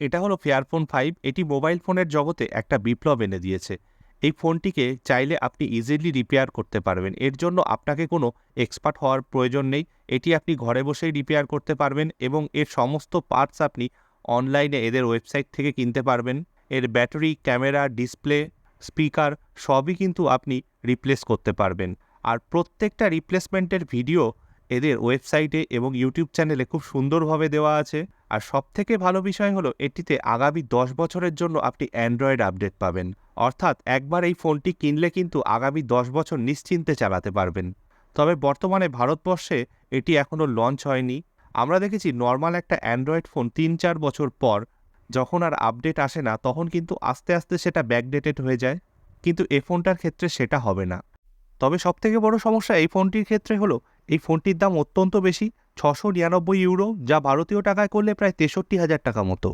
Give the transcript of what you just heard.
এটা হলো ফেয়ারফোন ফাইভ এটি মোবাইল ফোনের জগতে একটা বিপ্লব এনে দিয়েছে। এই ফোনটিকে চাইলে আপনি ইজিলি রিপেয়ার করতে পারবেন। এর জন্য আপনাকে কোনো এক্সপার্ট হওয়ার প্রয়োজন নেই। এটি আপনি ঘরে বসেই রিপেয়ার করতে পারবেন এবং এর সমস্ত পার্টস আপনি অনলাইনে এদের ওয়েবসাইট থেকে কিনতে পারবেন। এর ব্যাটারি ক্যামেরা ডিসপ্লে স্পিকার সবই কিন্তু আপনি রিপ্লেস করতে পারবেন। আর প্রত্যেকটা রিপ্লেসমেন্টের ভিডিও এদের ওয়েবসাইটে এবং ইউটিউব চ্যানেলে খুব সুন্দরভাবে দেওয়া আছে। আর সবথেকে ভালো বিষয় হলো, এটিতে আগামী দশ বছরের জন্য আপনি অ্যান্ড্রয়েড আপডেট পাবেন। অর্থাৎ একবার এই ফোনটি কিনলে কিন্তু আগামী দশ বছর নিশ্চিন্তে চালাতে পারবেন। তবে বর্তমানে ভারতবর্ষে এটি এখনও লঞ্চ হয়নি। আমরা দেখেছি নর্মাল একটা অ্যান্ড্রয়েড ফোন তিন চার বছর পর যখন আর আপডেট আসে না, তখন কিন্তু আস্তে আস্তে সেটা ব্যাকডেটেড হয়ে যায়। কিন্তু এ ফোনটার ক্ষেত্রে সেটা হবে না। তবে সবথেকে বড় সমস্যা এই ফোনটির ক্ষেত্রে হলো এই ফোনটির দাম অত্যন্ত বেশি, ছশো নিরানব্বই ইউরো, যা ভারতীয় টাকায় করলে প্রায় তেষট্টি হাজার টাকা মতো।